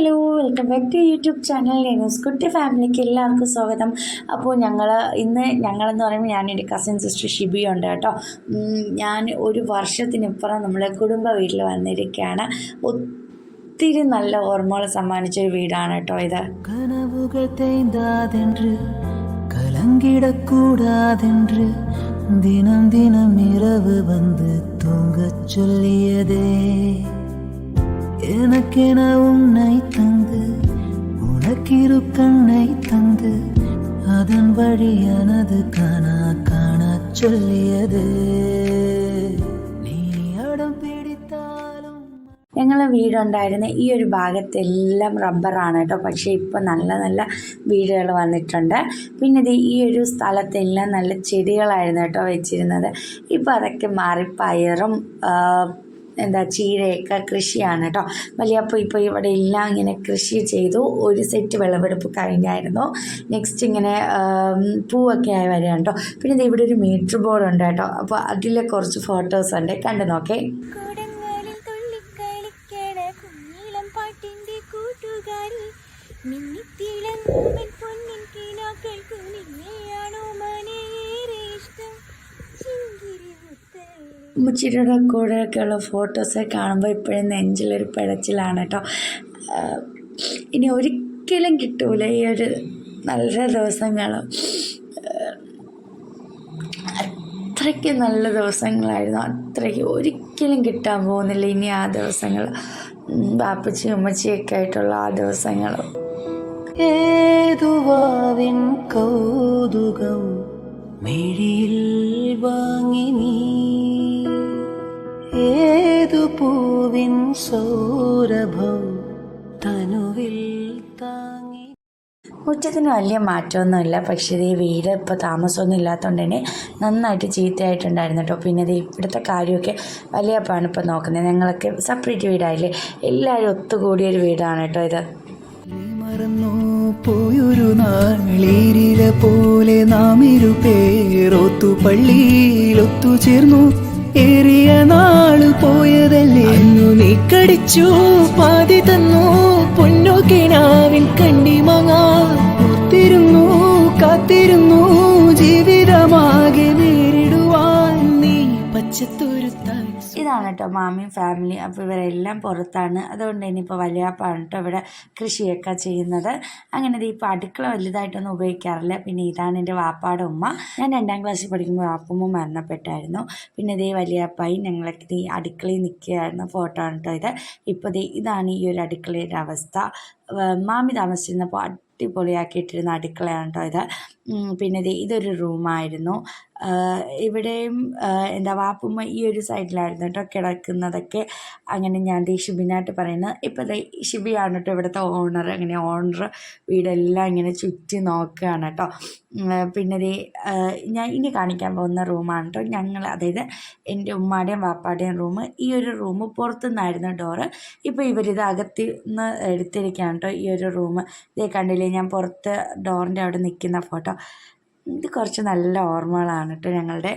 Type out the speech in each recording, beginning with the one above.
hello welcome back to YouTube channel news കുട്ടി ഫാമിലിക്ക് എല്ലാവർക്കും സ്വാഗതം അപ്പോൾ ഞങ്ങൾ ഇന്ന് ഞങ്ങളെന്ന് പറയുമ്പോൾ ഞാൻ എൻ്റെ കസിൻ സിസ്റ്റർ ഷിബി ഉണ്ട് കേട്ടോ ഉം, ഞാൻ ഒരു വർഷത്തിനിപ്പുറം നമ്മളെ കുടുംബ വീട്ടിൽ വന്നിരിക്കുകയാണ് ഒത്തിരി നല്ല ഓർമ്മകൾ സമ്മാനിച്ച ഒരു വീടാണ് കേട്ടോ ഇത് கனவுகள் தேய்ந்தாதென்று கலங்கிடக்கூடாதென்று தினம் தினம் இரவு வந்து தூங்கச் சொல்லியதே எனக்கென உன்னை தந்து உனக்கிரு கண்ணை தந்து அதன் வழி எனது காணா காணச் சொல்லியது நீ அடம் பிடித்தாலும் ഞങ്ങളെ വീടുണ്ടായിരുന്ന ഈ ഒരു ഭാഗത്തെല്ലാം റബ്ബറാണ് കേട്ടോ പക്ഷേ ഇപ്പോൾ നല്ല നല്ല വീടുകൾ വന്നിട്ടുണ്ട് പിന്നെ ഇത് ഈ ഒരു സ്ഥലത്തെല്ലാം നല്ല ചെടികളായിരുന്നു കേട്ടോ വെച്ചിരുന്നത് ഇപ്പോൾ അതൊക്കെ മാറി പയറും ആ, എന്താ ചീരയൊക്കെ കൃഷിയാണ് കേട്ടോ. വലിയപ്പോൾ ഇപ്പോൾ ഇവിടെ എല്ലാം ഇങ്ങനെ കൃഷി ചെയ്തു. ഒരു സെറ്റ് വിളവെടുപ്പ് കഴിഞ്ഞായിരുന്നു. നെക്സ്റ്റ് ഇങ്ങനെ പൂവൊക്കെ ആയി വരികയാണ് കേട്ടോ. പിന്നെ ഇവിടെ ഒരു മീറ്റർ ബോർഡ് ഉണ്ട് കേട്ടോ. അപ്പോൾ അതിൽ കുറച്ച് ഫോട്ടോസ് ഉണ്ട്. കണ്ടു നോക്കേ. ഉമ്മച്ചിയുടെ കൂടെയൊക്കെയുള്ള ഫോട്ടോസ് കാണുമ്പോൾ ഇപ്പോഴും നെഞ്ചിലൊരു പിടച്ചിലാണ് കേട്ടോ ഇനി ഒരിക്കലും കിട്ടൂല ഈ ഒരു നല്ല ദിവസങ്ങൾ അത്രയ്ക്ക് നല്ല ദിവസങ്ങളായിരുന്നു. അത്രയ്ക്ക് ഒരിക്കലും കിട്ടാൻ പോകുന്നില്ല ഇനി ആ ദിവസങ്ങൾ ബാപ്പച്ചി ഉമ്മച്ചിയൊക്കെ ആയിട്ടുള്ള ആ ദിവസങ്ങൾ ഏതുവാവിൻ കൗതുകം മിഴിയിൽ വാങ്ങി നീ പൂവിൻ സൗരഭം തനുവിൽ താങ്ങി. ഉച്ചത്തിന് വലിയ മാറ്റമൊന്നുമില്ല. പക്ഷേ ഈ വീട് ഇപ്പോൾ താമസമൊന്നും ഇല്ലാത്തതുകൊണ്ട് തന്നെ നന്നായിട്ട് ചീത്തയായിട്ടുണ്ടായിരുന്നു കേട്ടോ. പിന്നെ ഇത് ഇവിടുത്തെ കാര്യമൊക്കെ വലിയ അപ്പാണ് ഇപ്പോൾ നോക്കുന്നത്. ഞങ്ങളൊക്കെ സെപ്പറേറ്റ് വീടായില്ലേ? എല്ലാവരും ഒത്തുകൂടിയൊരു വീടാണ് കേട്ടോ ഇത്. നീ മറന്നു പോയൊരു നാളിരില പോലെ നാം ഇരു പേരൊത്തു പള്ളിയിൽ ഒത്തുചേർന്നു ഏറിയ നാൾ പോയതല്ലേ? അന്നു നീ കടിച്ചു പാതി തന്നു. പൊന്നു കണ്ടി മങ്ങാ ഒത്തിരുന്നു കാത്തിരുന്നു. ജീവിതമാകെ നേരിടുവാൻ നീ പച്ചത്തുരുത്തായി ഇതാണ് കേട്ടോ മാമിയും ഫാമിലി അപ്പോൾ ഇവരെല്ലാം പുറത്താണ്. അതുകൊണ്ട് ഇനിയിപ്പോൾ വലിയപ്പാണ് കേട്ടോ ഇവിടെ കൃഷിയൊക്കെ ചെയ്യുന്നത്. അങ്ങനെ ഇപ്പോൾ അടുക്കള വലുതായിട്ടൊന്നും ഉപയോഗിക്കാറില്ല. പിന്നെ ഇതാണ് എന്റെ വാപ്പാടെ ഉമ്മ. ഞാൻ രണ്ടാം ക്ലാസ്സിൽ പഠിക്കുമ്പോൾ വാപ്പുമ്മ മരണപ്പെട്ടായിരുന്നു. പിന്നെ ഇതേ വലിയപ്പായി ഞങ്ങളൊക്കെ ഈ അടുക്കളയിൽ നിൽക്കുകയായിരുന്ന ഫോട്ടോ ആണ് കേട്ടോ ഇത്. ഇപ്പോൾ ഇതാണ് ഈ ഒരു അടുക്കളയുടെ അവസ്ഥ. മാമി താമസിച്ചിരുന്നപ്പോൾ അടിപൊളിയാക്കിയിട്ടിരുന്ന അടുക്കളയാണ് കേട്ടോ ഇത്. പിന്നെ ഇതൊരു റൂമായിരുന്നു ഇവിടെയും എന്താ വാപ്പുമ്മ ഈ ഒരു സൈഡിലായിരുന്നു കേട്ടോ കിടക്കുന്നതൊക്കെ. അങ്ങനെ ഞാൻ ദേ ഷിബിനായിട്ട് പറയുന്നത് ഇപ്പോൾ ദേ ഷിബിയാണ് കേട്ടോ ഇവിടുത്തെ ഓണർ അങ്ങനെ ഓണർ വീടെല്ലാം ഇങ്ങനെ ചുറ്റി നോക്കുകയാണ് കേട്ടോ. പിന്നെ ദേ ഞാൻ ഇനി കാണിക്കാൻ പോകുന്ന റൂമാണ് കേട്ടോ ഞങ്ങൾ അതായത് എന്റെ ഉമ്മാടെയും വാപ്പാടെയും റൂം. ഈ ഒരു റൂം പുറത്തുനിന്നായിരുന്നു ഡോറ്. ഇപ്പോൾ ഇവരിത് അകത്ത് നിന്ന് എടുത്തിരിക്കുകയാണ് കേട്ടോ ഈ ഒരു റൂം. ഇതേ കണ്ടില്ലേ ഞാൻ പുറത്ത് ഡോറിന്റെ അവിടെ നിൽക്കുന്ന ഫോട്ടോ. ഇത് കുറച്ച് നല്ല ഓർമ്മകളാണ് കേട്ടോ ഞങ്ങളുടെ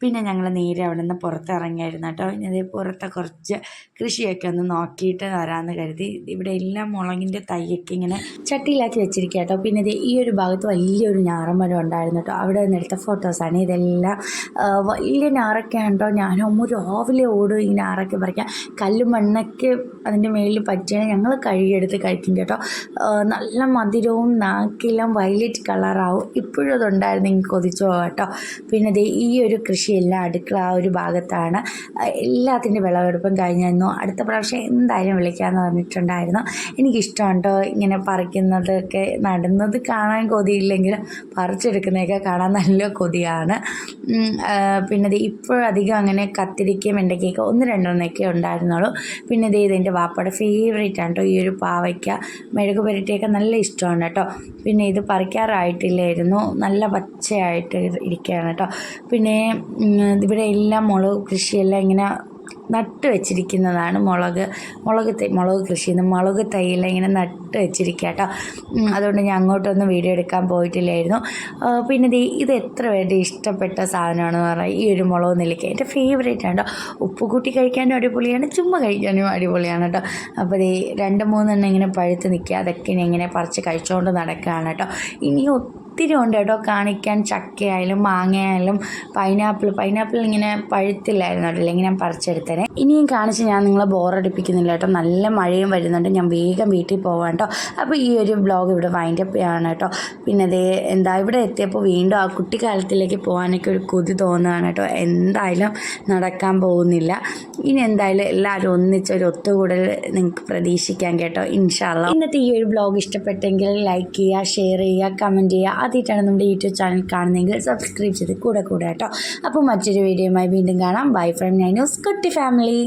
പിന്നെ ഞങ്ങൾ നേരെ അവിടെ നിന്ന് പുറത്തിറങ്ങിയായിരുന്നു കേട്ടോ ഇത് പുറത്തെ കുറച്ച് കൃഷിയൊക്കെ ഒന്ന് നോക്കിയിട്ട് വരാമെന്ന് കരുതി. ഇവിടെ എല്ലാം മുളകിന്റെ തൈയൊക്കെ ഇങ്ങനെ ചട്ടിയിലാക്കി വെച്ചിരിക്കുക കേട്ടോ പിന്നെ ഇത് ഈ ഒരു ഭാഗത്ത് വലിയൊരു ഞാറമരം ഉണ്ടായിരുന്നു കേട്ടോ അവിടെ നിന്ന് എടുത്ത ഫോട്ടോസാണ് ഇതെല്ലാം വലിയ ഞാറൊക്കെയാണ് കേട്ടോ ഒരു രാവിലെ ഓടും ഈ ഞാറൊക്കെ പറിക്കാൻ. കല്ലും മണ്ണൊക്കെ അതിന്റെ മേളിൽ പറ്റിയാണ് ഞങ്ങൾ കഴുകിയെടുത്ത് കഴിക്കും കേട്ടോ. നല്ല മധുരവും നാക്കെല്ലാം വയലറ്റ് കളറാവും. ഇപ്പോഴും അതുണ്ടായിരുന്നെങ്കിൽ കൊതിച്ചു പോകാം കേട്ടോ. പിന്നെ ദേ ഈ ഒരു കൃഷിയെല്ലാം അടുക്കള ആ ഒരു ഭാഗത്താണ് എല്ലാത്തിന്റെ വിളവെടുപ്പും കഴിഞ്ഞിരുന്നു. അടുത്ത പ്രാവശ്യം എന്തായാലും വിളിക്കാമെന്ന് പറഞ്ഞിട്ടുണ്ടായിരുന്നു. എനിക്കിഷ്ടമാണ് കേട്ടോ ഇങ്ങനെ പറിക്കുന്നതൊക്കെ നടുന്നത് കാണാൻ കൊതിയില്ലെങ്കിലും പറിച്ചെടുക്കുന്നതൊക്കെ കാണാൻ നല്ല കൊതിയാണ്. പിന്നെ അധികം ഇപ്പോഴധികം അങ്ങനെ കത്തിരിക്കയും വെണ്ടയ്ക്കൊക്കെ ഒന്ന് രണ്ടൊന്നൊക്കെ ഉണ്ടായിരുന്നുള്ളൂ. പിന്നെ ഇത് ഇതിന്റെ വാപ്പയുടെ ഫേവറേറ്റ് ആണ് കേട്ടോ ഈ ഒരു പാവയ്ക്ക. മെഴുക് പുരട്ടിയൊക്കെ നല്ല ഇഷ്ടമാണ് കേട്ടോ. പിന്നെ ഇത് പറിക്കാറായിട്ടില്ലായിരുന്നു നല്ല പച്ചയായിട്ട് ഇരിക്കുകയാണ് കേട്ടോ. പിന്നെ ഇവിടെ എല്ലാം മുളക് കൃഷിയെല്ലാം ഇങ്ങനെ നട്ട് വെച്ചിരിക്കുന്നതാണ് മുളക്. മുളക് തൈ മുളക് കൃഷി മുളക് തൈയെല്ലാം ഇങ്ങനെ നട്ട് വെച്ചിരിക്കുക കേട്ടോ അതുകൊണ്ട് ഞാൻ അങ്ങോട്ടൊന്നും വീഡിയോ എടുക്കാൻ പോയിട്ടില്ലായിരുന്നു. പിന്നെ ഇത് എത്ര പേരുടെ ഇഷ്ടപ്പെട്ട സാധനമാണെന്ന് പറഞ്ഞാൽ ഈ ഒരു മുളക് നെല്ലിക്ക. എന്റെ ഫേവറേറ്റ് ആണ് കേട്ടോ ഉപ്പ് കൂട്ടി കഴിക്കാനും അടിപൊളിയാണ് ചുമ്മാ കഴിക്കാനും അടിപൊളിയാണ് കേട്ടോ അപ്പോൾ ഈ രണ്ട് മൂന്നെണ്ണം ഇങ്ങനെ പഴുത്ത് നിൽക്കുക. അതൊക്കെ ഇങ്ങനെ പറിച്ച് കഴിച്ചുകൊണ്ട് നടക്കുകയാണ് കേട്ടോ ഇനി ഒത്തിരി ഉണ്ട് കേട്ടോ. കാണിക്കാൻ ചക്കയായാലും മാങ്ങയായാലും പൈനാപ്പിൾ പൈനാപ്പിൾ ഇങ്ങനെ പഴുത്തില്ലായിരുന്നു കേട്ടോ. അല്ലെങ്കിൽ ഞാൻ പറിച്ചെടുത്തേനെ. ഇനിയും കാണിച്ച് ഞാൻ നിങ്ങളെ ബോറടിപ്പിക്കുന്നില്ല കേട്ടോ. നല്ല മഴയും വരുന്നുണ്ട്. ഞാൻ വേഗം വീട്ടിൽ പോവാം കേട്ടോ. അപ്പോൾ ഈ ഒരു ബ്ലോഗ് ഇവിടെ വൈൻഡ് അപ്പ് ആണ് കേട്ടോ. പിന്നെ അതേ എന്താ ഇവിടെ എത്തിയപ്പോൾ വീണ്ടും ആ കുട്ടിക്കാലത്തിലേക്ക് പോകാനൊക്കെ ഒരു കൊതി തോന്നുകയാണ് കേട്ടോ. എന്തായാലും നടക്കാൻ പോകുന്നില്ല. ഇനി എന്തായാലും എല്ലാവരും ഒന്നിച്ചൊരു ഒത്തുകൂടൽ നിങ്ങൾക്ക് പ്രതീക്ഷിക്കാം കേട്ടോ. ഇൻഷാല്ല ഇന്നത്തെ ഈ ഒരു ബ്ലോഗ് ഇഷ്ടപ്പെട്ടെങ്കിൽ ലൈക്ക് ചെയ്യുക ഷെയർ ചെയ്യുക കമന്റ് ചെയ്യുക. ആദ്യമായിട്ടാണ് നമ്മുടെ യൂട്യൂബ് ചാനൽ കാണുന്നതെങ്കിൽ സബ്സ്ക്രൈബ് ചെയ്ത് കൂടെ കൂടെ കേട്ടോ. അപ്പോൾ മറ്റൊരു വീഡിയോയുമായി വീണ്ടും കാണാം. ബൈ ഫ്രം നൈ ന്യൂസ് കുട്ടി ഫാമിലി